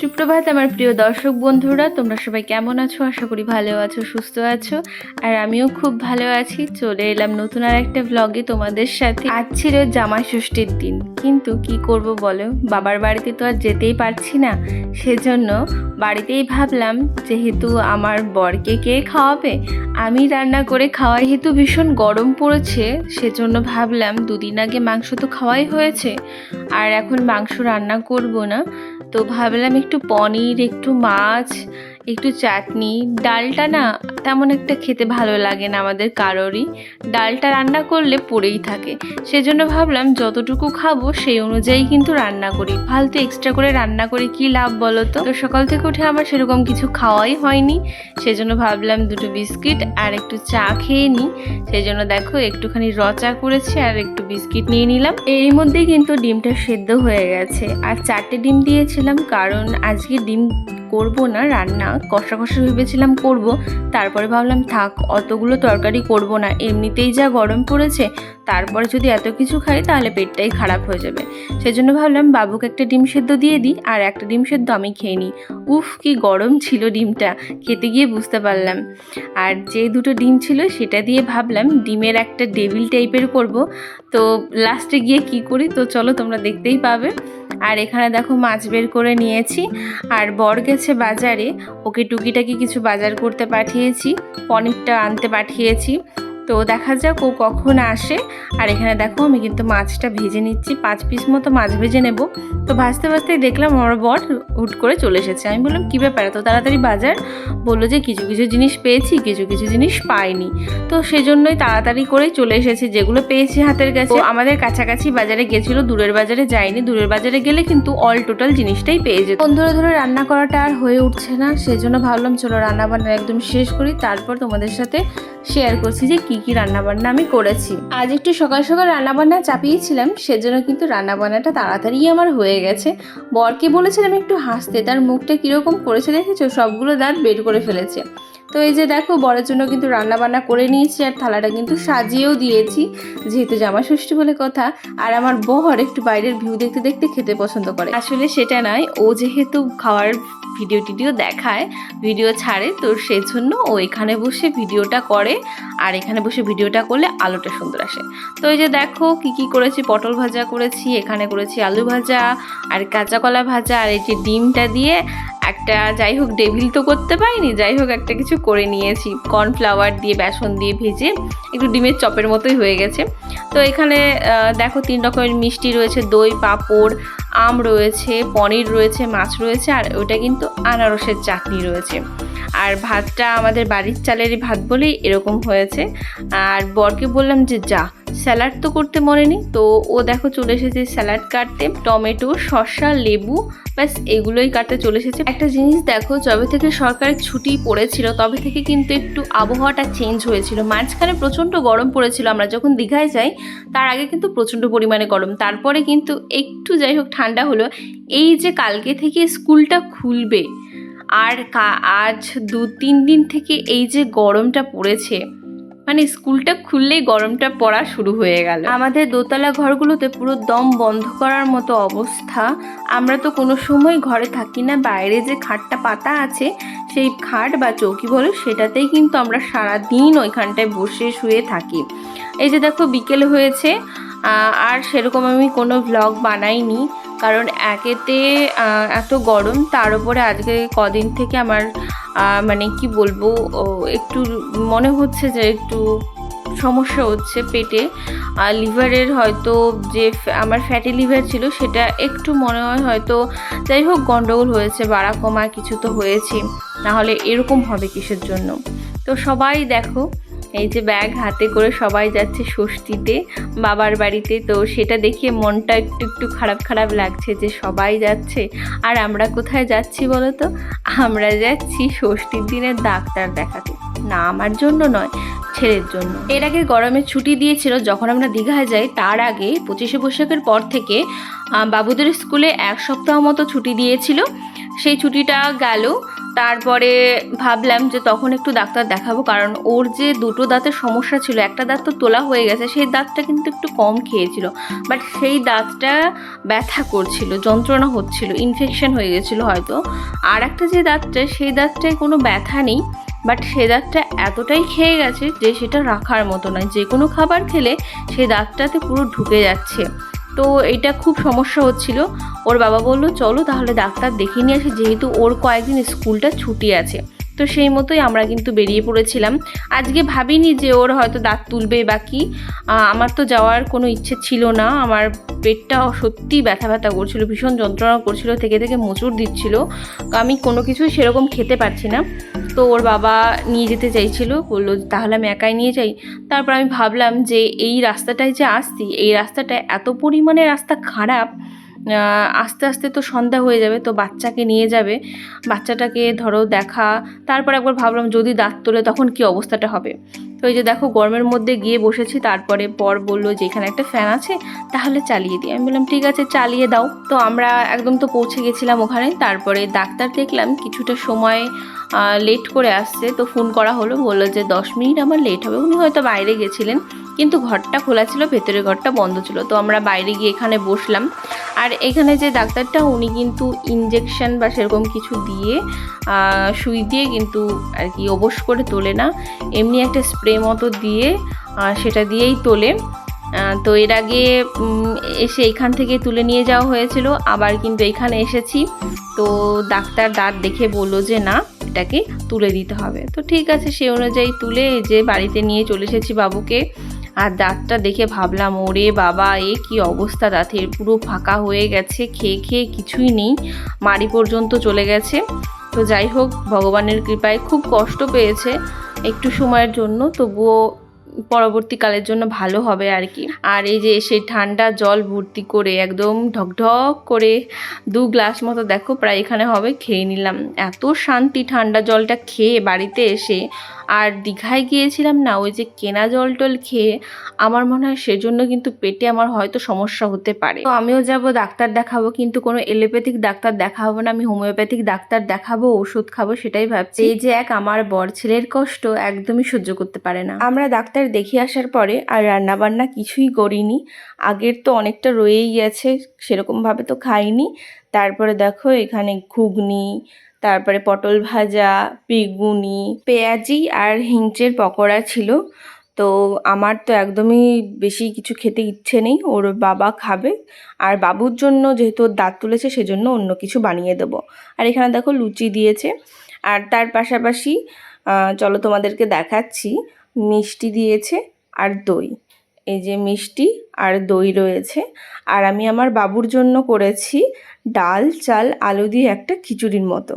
সুপ্রভাত আমার প্রিয় দর্শক বন্ধুরা, তোমরা সবাই কেমন আছো? আশা করি ভালো আছো, সুস্থ আছো। আর আমিও খুব ভালো আছি। চলে এলাম নতুন আর একটা ব্লগে তোমাদের সাথে। আজ ছিল জামাই ষষ্ঠীর দিন। কিন্তু কি করব বলো? বাবার বাড়িতে তো আর যেতেই পারছি না। সেজন্য বাড়িতেই ভাবলাম, যেহেতু আমার বরকে কে খাওয়াবে? আমি রান্না করে খাওয়াই। হেতু ভীষণ গরম পড়েছে, সেজন্য ভাবলাম দুদিন আগে মাংস তো খাওয়াই হয়েছে। আর এখন মাংস রান্না করব না। তো ভাবলাম একটু পনির একটু মাছ একটু চাটনি ডালটা না তেমন একটা খেতে ভালো লাগে না আমাদের কারোরই। ডালটা রান্না করলে পড়েই থাকে। সেজন্য ভাবলাম যতটুকু খাব সেই অনুযায়ী কিন্তু রান্না করি। ফালতু এক্সট্রা করে রান্না করে কি লাভ বলো তো? সকাল থেকে উঠে আমার সেরকম কিছু খাওয়াই হয়নি। সেজন্য ভাবলাম দুটো বিস্কিট আর একটু চা খেয়ে নিই। সেই জন্য দেখো একটুখানি র চা করেছি আর একটু বিস্কিট নিয়ে নিলাম। এরই মধ্যেই কিন্তু ডিমটা সেদ্ধ হয়ে গেছে। আর চারটে ডিম দিয়েছিলাম কারণ আজকে ডিম করব না রান্না। কষা কষা ভেবেছিলাম করব। তারপরে ভাবলাম, থাক, অতগুলো তরকারি করব না। এমনিতেই যা গরম পড়েছে তারপরে যদি এত কিছু খাই, তাহলে পেটটাই খারাপ হয়ে যাবে। সেজন্য ভাবলাম, বাবুকে একটা ডিম সেদ্ধ দিয়ে দিই, আর একটা ডিম সেদ্ধ আমি খেয়ে নিই। উফ, কি গরম ছিল ডিমটা, খেতে গিয়ে বুঝতে পারলাম। আর যে দুটো ডিম ছিল, সেটা দিয়ে ভাবলাম, ডিমের একটা ডেভিল টাইপের করব। তো লাস্টে গিয়ে কি করি? তো চলো, তোমরা দেখতেই পাবে। আর এখানে দেখো, মাছ বের করে নিয়েছি। আর বর গেছে বাজারে, ওকে টুকিটাকি কিছু বাজার করতে পাঠিয়েছি, পনিরটা আনতে পাঠিয়েছি। তো দেখা যাক ও কখন আসে। আর এখানে দেখো আমি কিন্তু মাছটা ভেজে নিচ্ছি, পাঁচ পিস মতো মাছ ভেজে নেব। তো ভাজতে ভাজতেই দেখলাম আমার বর হুট করে চলে এসেছে। আমি বললাম, কী ব্যাপার এত তাড়াতাড়ি বাজার? বলল যে, কিছু কিছু জিনিস পেয়েছি, কিছু কিছু জিনিস পাইনি। তো সেজন্যই তাড়াতাড়ি করেই চলে এসেছি, যেগুলো পেয়েছি হাতের কাছে। আমাদের কাছাকাছি বাজারে গেছিল, দূরের বাজারে যায়নি দূরের বাজারে গেলে কিন্তু অল টোটাল জিনিসটাই পেয়ে যেত। ধরে ধরে রান্না করাটা আর হয়ে উঠছে না, সেজন্য ভাবলাম, চলো রান্না বান্না একদম শেষ করি। তারপর তোমাদের সাথে শেয়ার করছি যে, কি কি রান্নাবান্না আমি করেছি। আজ একটু সকাল সকাল রান্নাবান্না চাপিয়েছিলাম, সেজন্য কিন্তু রান্নাবান্নাটা তাড়াতাড়ি আমার হয়ে গেছে। বরকে বলেছিলাম একটু হাসতে, তার মুখটা কীরকম করেছে দেখেছ? সবগুলো দাঁত বের করে ফেলেছে। তো এই যে দেখো, বরের জন্য কিন্তু রান্না বান্না করে নিয়েছি, আর থালাটা কিন্তু সাজিয়েও দিয়েছি, যেহেতু জামা ষষ্ঠী বলে কথা, আর আমার বর একটু বাইরের ভিউ দেখতে দেখতে খেতে পছন্দ করে। আসলে সেটা নয়, ও যেহেতু খাওয়ার ভিডিও টিডিও দেখায় ভিডিও ছাড়ে, তো সেই জন্য ও এখানে বসে ভিডিওটা করে আর এখানে বসে ভিডিওটা করলে আলোটা সুন্দর আসে। তো এই যে দেখো কি কি করেছি, পটল ভাজা করেছি, এখানে করেছি আলু ভাজা আর কাঁচা কলা ভাজা আর এই যে ডিমটা দিয়ে একটা যাই হোক ডেভিল তো করতে পারিনি, যাই হোক একটা কিছু করে নিয়েছি। কর্নফ্লাওয়ার দিয়ে বেসন দিয়ে ভেজে একটু ডিমের চপের মতোই হয়ে গেছে। তো এখানে দেখো তিন রকমের মিষ্টি রয়েছে, দই, পাঁপড় আম রয়েছে, পনির রয়েছে, মাছ রয়েছে, আর ওটা কিন্তু আনারসের চাটনি রয়েছে। আর ভাতটা আমাদের বাড়ির চালেরই ভাত বলেই এরকম হয়েছে। আর বরকে বললাম যে, যা স্যালাড তো করতে মনে নেই, তো ও দেখো চলে এসেছে স্যালাড কাটতে, টমেটো, শসা, লেবু, ব্যাস এগুলোই কাটতে চলে এসেছে। একটা জিনিস দেখো, যবে থেকে সরকারের ছুটি পড়েছিল, তবে থেকে কিন্তু একটু আবহাওয়াটা চেঞ্জ হয়েছিল। মাঝখানে প্রচণ্ড গরম পড়েছিল, আমরা যখন দীঘায় যাই, তার আগে কিন্তু প্রচণ্ড পরিমাণে গরম। তারপরে কিন্তু একটু যাই হোক ঠান্ডা হলো, এই যে কালকে থেকে স্কুলটা খুলবে, আর আজ দু, তিন দিন থেকে এই যে গরমটা পড়েছে মানে স্কুলটা খুললেই গরমটা পড়া শুরু হয়ে গেল। আমাদের দোতলা ঘরগুলোতে পুরো দম বন্ধ করার মতো অবস্থা। আমরা তো কোনো সময় ঘরে থাকি না। বাইরে যে খাটটা পাতা আছে, সেই খাট বা চৌকি বলো, সেটাতেই কিন্তু আমরা সারা দিন ওইখানটায় বসে শুয়ে থাকি। এই যে দেখো, বিকেল হয়েছে আর সেরকম আমি কোনো ভ্লগ বানাইনি। কারণ একেতে এত গরম, তার উপরে আজকে কদিন থেকে আমার মানে কি বলব একটু মনে হচ্ছে যে একটু সমস্যা হচ্ছে পেটে। আর লিভারের হয়তো যে আমার ফ্যাটি লিভার ছিল সেটা একটু মনে হয় হয়তো, যাই হোক গন্ডগোল হয়েছে বাড়া কমা কিছু তো হয়েছে, নাহলে এরকম হবে কিসের জন্য? তো সবাই দেখো এই যে ব্যাগ হাতে করে সবাই যাচ্ছে ষষ্ঠীতে বাবার বাড়িতে। তো সেটা দেখিয়ে মনটা একটু একটু খারাপ খারাপ লাগছে যে সবাই যাচ্ছে। আর আমরা কোথায় যাচ্ছি বলো তো আমরা যাচ্ছি ষষ্ঠীর দিনে ডাক্তার দেখাতে। না আমার জন্য নয়, ছেলের জন্য। এর আগে গরমে ছুটি দিয়েছিল যখন আমরা দীঘায় যাই, তার আগে পঁচিশে বৈশাখের পর থেকে বাবুদের স্কুলে এক সপ্তাহ মতো ছুটি দিয়েছিল। সেই ছুটিটা গেল। তারপরে ভাবলাম যে তখন একটু ডাক্তার দেখাবো, কারণ ওর যে দুটো দাঁতের সমস্যা ছিল, একটা দাঁত তো তোলা হয়ে গেছে, সেই দাঁতটা কিন্তু একটু কম খেয়েছিল। বাট সেই দাঁতটা ব্যথা করছিল, যন্ত্রণা হচ্ছিল ইনফেকশন হয়ে গেছিল হয়তো। আর একটা যে দাঁতটা, সেই দাঁতটায় কোনো ব্যথা নেই বাট সে দাঁতটা এতটাই খেয়ে গেছে যে সেটা রাখার মতো নয়। যে কোনো খাবার খেলে সেই দাঁতটাতে পুরো ঢুকে যাচ্ছে। তো এটা খুব সমস্যা হচ্ছিল। ওর বাবা বলল, চলো তাহলে ডাক্তার দেখিয়ে নিয়ে আসি, যেহেতু ওর কয়েকদিন স্কুলটা ছুটি আছে। তো সেই মতোই আমরা কিন্তু বেরিয়ে পড়েছিলাম। আজকে ভাবিনি যে ওর হয়তো দাঁত তুলবে বা কি। আমার তো যাওয়ার কোনো ইচ্ছে ছিল না। আমার পেটটা সত্যিই ব্যথা ব্যথা করছিল, ভীষণ যন্ত্রণা করছিল, থেকে থেকে মোচড় দিচ্ছিল। আমি কোনো কিছুই সেরকম খেতে পারছি না। তো ওর বাবা নিয়ে যেতে চাইছিল, বলল তাহলে আমি একাই নিয়ে যাই। তারপর আমি ভাবলাম যে, এই রাস্তাটায় যে আসছি, এই রাস্তাটা এত পরিমাণে রাস্তা খারাপ আস্তে আস্তে তো সন্ধ্যা হয়ে যাবে, তো বাচ্চাকে নিয়ে যাবে, বাচ্চাটাকে ধরো দেখা, তারপর একবার ভাবলাম যদি দাঁত তোলে তখন কি অবস্থাটা হবে? তো এই যে দেখো গরমের মধ্যে গিয়ে বসেছি, তারপরে পর বলল যে এখানে একটা ফ্যান আছে, তাহলে চালিয়ে দিই। আমি বললাম, ঠিক আছে, চালিয়ে দাও। তো আমরা একদম তো পৌঁছে গেছিলাম ওখানে, তারপরে ডাক্তার দেখলাম কিছুটা সময় লেট করে আসছে, তো ফোন করা হলো, বলল যে দশ মিনিট আমার লেট হবে। উনি হয়তো বাইরে গেছিলেন, কিন্তু ঘরটা খোলা ছিল, ভেতরের ঘরটা বন্ধ ছিল। তো আমরা বাইরে গিয়ে এখানে বসলাম আর এখানে যে ডাক্তারটা, উনি কিন্তু ইঞ্জেকশন বা সেরকম কিছু দিয়ে সুই দিয়ে কিন্তু আর কি অবশ করে তোলে না। এমনি একটা স্প্রে মতো দিয়ে সেটা দিয়েই তোলে। তো এর আগে এসে এখান থেকে তুলে নিয়ে যাওয়া হয়েছিল। আবার কিন্তু এখানে এসেছি। তো ডাক্তার দাঁত দেখে বলল যে, না, এটাকে তুলে দিতে হবে। তো ঠিক আছে, সে অনুযায়ী তুলে যে বাড়িতে নিয়ে চলে এসেছি বাবুকে। আর দাঁতটা দেখে ভাবলাম, ওরে বাবা, এ কি অবস্থা? দাঁতের পুরো ফাঁকা হয়ে গেছে, খেয়ে খেয়ে কিছুই নেই, মাড়ি পর্যন্ত চলে গেছে। তো যাই হোক, ভগবানের কৃপায় খুব কষ্ট পেয়েছে একটু সময়ের জন্য, তবুও পরবর্তীকালের জন্য ভালো হবে আর কি। আর এই যে সেই ঠান্ডা জল ভর্তি করে একদম ঢকঢক করে দু গ্লাস মতো দেখো প্রায় এখানে হবে, খেয়ে নিলাম। এত শান্তি ঠান্ডা জলটা খেয়ে বাড়িতে এসে। আর দীঘায় গিয়েছিলাম না, ওই যে কেনা জল টল খেয়ে আমার মনে হয় সেজন্য কিন্তু পেটে আমার হয়তো সমস্যা হতে পারে। তো আমিও যাব, ডাক্তার দেখাবো, কিন্তু কোনো এলোপ্যাথিক ডাক্তার দেখাবো না, আমি হোমিওপ্যাথিক ডাক্তার দেখাবো, ওষুধ খাব সেটাই ভাবছি। এই যে এক আমার বর ছেলের কষ্ট একদমই সহ্য করতে পারে না। আমরা ডাক্তার দেখিয়ে আসার পরে আর রান্না বান্না কিছুই করিনি। আগের তো অনেকটা রয়েই গেছে সেরকমভাবে তো খাইনি। তারপরে দেখো এখানে ঘুগনি, তারপরে পটল ভাজা, বেগুনি, পেঁয়াজি আর হিংচের পকোড়া ছিল। তো আমার তো একদমই বেশি কিছু খেতে ইচ্ছে নেই, ওর বাবা খাবে। আর বাবুর জন্য যেহেতু ওর দাঁত তুলেছে, সেজন্য অন্য কিছু বানিয়ে দেবো। আর এখানে দেখো লুচি দিয়েছে। আর তার পাশাপাশি চলো তোমাদেরকে দেখাচ্ছি মিষ্টি দিয়েছে আর দই। এই যে মিষ্টি আর দই রয়েছে। আর আমি আমার বাবুর জন্য করেছি ডাল, চাল, আলু দিয়ে একটা খিচুড়ির মতো।